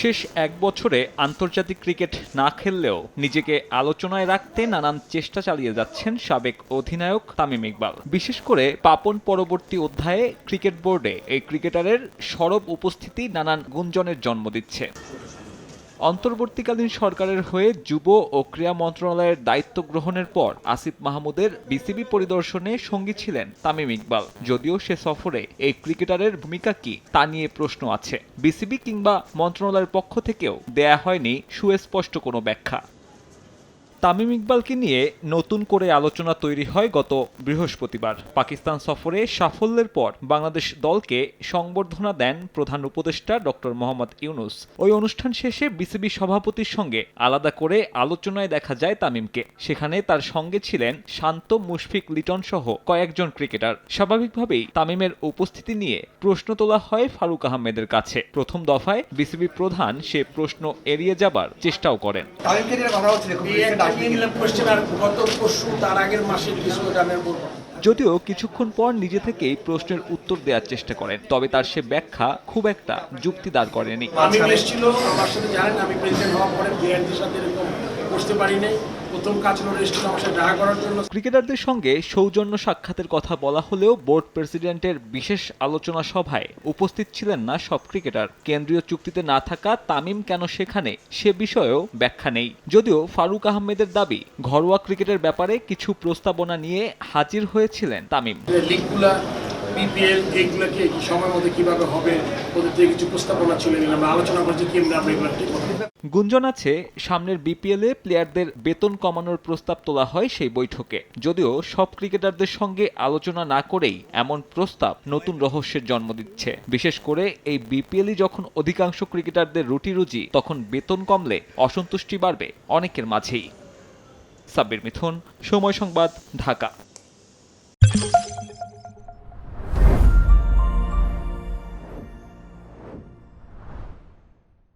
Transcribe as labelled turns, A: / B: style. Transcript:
A: শেষ এক বছরে আন্তর্জাতিক ক্রিকেট না খেললেও নিজেকে আলোচনায় রাখতে নানান চেষ্টা চালিয়ে যাচ্ছেন সাবেক অধিনায়ক তামিম ইকবাল। বিশেষ করে পাপন পরবর্তী অধ্যায়ে ক্রিকেট বোর্ডে এই ক্রিকেটারের সরব উপস্থিতি নানান গুঞ্জনের জন্ম দিচ্ছে। অন্তর্বর্তীকালীন সরকারের হয়ে যুব ও ক্রীড়া মন্ত্রণালয়ের দায়িত্ব গ্রহণের পর আসিফ মাহমুদের বিসিবি পরিদর্শনে সঙ্গী ছিলেন তামিম ইকবাল। যদিও সে সফরে এই ক্রিকেটারের ভূমিকা কি তা নিয়ে প্রশ্ন আছে। বিসিবি কিংবা মন্ত্রণালয়ের পক্ষ থেকেও দেয়া হয়নি সুস্পষ্ট কোনো ব্যাখ্যা। তামিম ইকবালকে নিয়ে নতুন করে আলোচনা তৈরি হয় গত বৃহস্পতিবার। পাকিস্তান সফরে সাফল্যের পর বাংলাদেশ দলকে সংবর্ধনা দেন প্রধান উপদেষ্টা ডক্টর মোহাম্মদ ইউনুস। ওই অনুষ্ঠান শেষে বিসিবি সভাপতির সঙ্গে আলাদা করে আলোচনায় দেখা যায় তামিমকে। সেখানে তার সঙ্গে ছিলেন শান্ত মুশফিক লিটন সহ কয়েকজন ক্রিকেটার। স্বাভাবিকভাবেই তামিমের উপস্থিতি নিয়ে প্রশ্ন তোলা হয় ফারুক আহমেদের কাছে। প্রথম দফায় বিসিবি প্রধান সে প্রশ্ন এড়িয়ে যাবার চেষ্টাও করেন।
B: নিলাম কোশ্চেন আর গত পরশু তার আগের মাসে কিছু বলব
A: যদিও কিছুক্ষণ পর নিজে থেকেই প্রশ্নের উত্তর দেওয়ার চেষ্টা করেন তবে তার সে ব্যাখ্যা খুব একটা যুক্তি দাঁড় করেনি।
B: আমি এসেছিল আমার সাথে জানেন আমি প্রেসিডেন্ট হওয়ার পরে বিআরটির সাথে এরকম বসতে পারি নাই প্রথম কাজ হলো এসেছিল আমার সাথে দেখা করার জন্য।
A: ক্রিকেটারদের সঙ্গে সৌজন্য সাক্ষাতের কথা বলা হলেও বোর্ড প্রেসিডেন্টের বিশেষ আলোচনা সভায় উপস্থিত ছিলেন না সব ক্রিকেটার। কেন্দ্রীয় চুক্তিতে না থাকা তামিম কেন সেখানে সে বিষয়েও ব্যাখ্যা নেই। যদিও ফারুক আহমেদের দাবি ঘরোয়া ক্রিকেটের ব্যাপারে কিছু প্রস্তাবনা নিয়ে হাজির হয়েছিলেন তামিম।
B: লিগগুলা বিপিএল এইগুলোকে কি সময় মধ্যে কীভাবে হবে, ওদের থেকে কিছু প্রস্তাবনা ছিল আমরা আলোচনা করছি কি আমরা এগুলো ঠিক।
A: গুঞ্জন আছে, সামনের বিপিএলে প্লেয়ারদের বেতন কমানোর প্রস্তাব তোলা হয় সেই বৈঠকে। যদিও সব ক্রিকেটারদের সঙ্গে আলোচনা না করেই এমন প্রস্তাব নতুন রহস্যের জন্ম দিচ্ছে। বিশেষ করে এই বিপিএলই যখন অধিকাংশ ক্রিকেটারদের রুটি রুজি, তখন বেতন কমলে অসন্তুষ্টি বাড়বে অনেকের মাঝেই। সাব্বির মিথুন, সময় সংবাদ, ঢাকা।